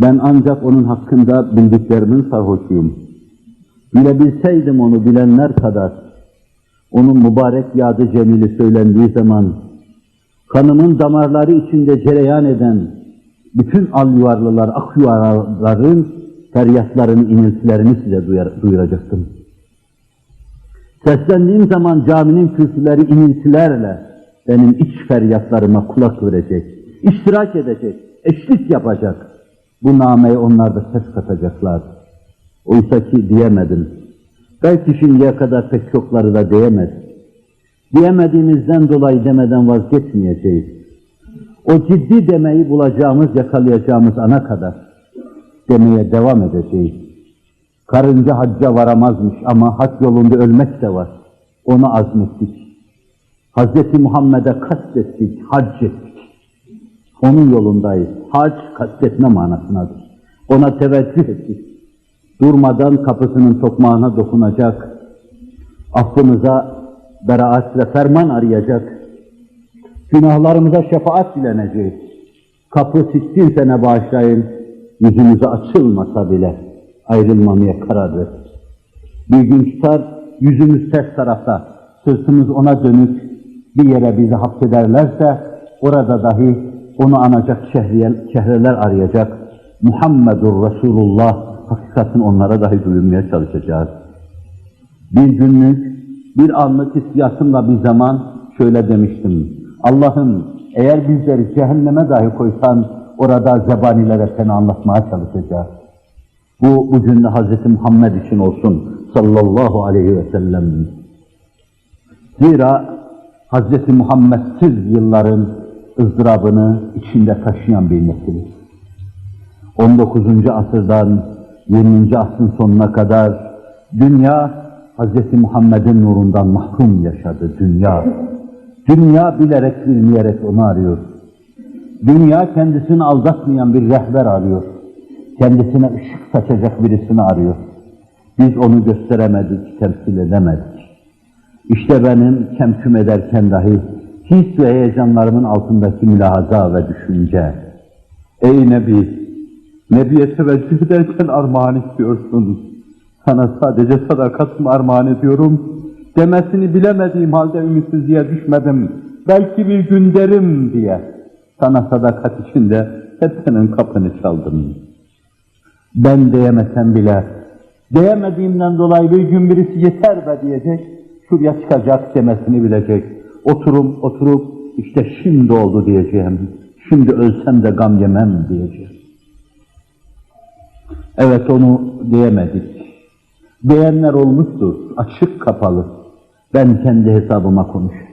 Ben ancak onun hakkında bildiklerimin sarhoşuyum. Bilebilseydim onu bilenler kadar, onun mübarek yadı cemili söylendiği zaman, kanımın damarları içinde cereyan eden bütün al yuvarlılar, ak yuvarlıların feryatlarını, iniltilerini size duyuracaktım. Seslendiğim zaman caminin kürsüleri iniltilerle benim iç feryatlarıma kulak verecek, iştirak edecek, eşlik yapacak. Bu nameye onlar da ses katacaklar. Oysa ki diyemedim. Belki şimdiye kadar pek çokları da diyemez. Diyemediğimizden dolayı demeden vazgeçmeyeceğiz. O ciddi demeyi bulacağımız, yakalayacağımız ana kadar demeye devam edeceğiz. Karınca hacca varamazmış ama hac yolunda ölmek de var. Onu azmettik. Hz. Muhammed'e kastettik, hac ettik. Onun yolundayız. Hac kastetme manasınadır. Ona teveccüh ettik. Durmadan kapısının tokmağına dokunacak. Affımıza beraat ve ferman arayacak. Günahlarımıza şefaat dileneceğiz. Kapı sittin sene bağışlayın. Yüzümüze açılmasa bile ayrılmamaya karar ver. Bir gün tutar, yüzümüz ters tarafta, sırtımız ona dönük bir yere bizi hapsederlerse, orada dahi onu anacak şehriye, çehreler arayacak. Muhammedur Resulullah hakikatini onlara dahi duyurmaya çalışacağız. Bir günlük, bir anlık hissiyatımla bir zaman şöyle demiştim. Allah'ım eğer bizleri cehenneme dahi koysan orada zebanilere seni anlatmaya çalışacağız. Bu, bu cümle Hz. Muhammed için olsun sallallahu aleyhi ve sellem. Zira Hz. Muhammedsiz yılların ızdırabını içinde taşıyan bir nesil. 19. asırdan 20. asrın sonuna kadar dünya Hz. Muhammed'in nurundan mahrum yaşadı dünya. Dünya bilerek bilmeyerek onu arıyor. Dünya kendisini aldatmayan bir rehber arıyor. Kendisine ışık saçacak birisini arıyor. Biz onu gösteremedik, temsil edemedik. İşte benim kemküm ederken dahi his ve heyecanlarımın altındaki mülahaza ve düşünce. Ey Nebi! Nebiye teveccüh ederken armağan istiyorsun. Sana sadece sadakatimi armağan ediyorum. Demesini bilemediğim halde ümitsizliğe düşmedim. Belki bir gün derim diye. Sana sadakat içinde hep senin kapını çaldım. Ben diyemesem bile, diyemediğimden dolayı bir gün birisi yeter be diyecek, şuraya çıkacak demesini bilecek. Oturum, oturup işte şimdi oldu diyeceğim. Şimdi ölsem de gam yemem diyeceğim. Evet onu diyemedik. Diyenler olmuştur, açık kapalı. Ben kendi hesabıma konuşuyorum.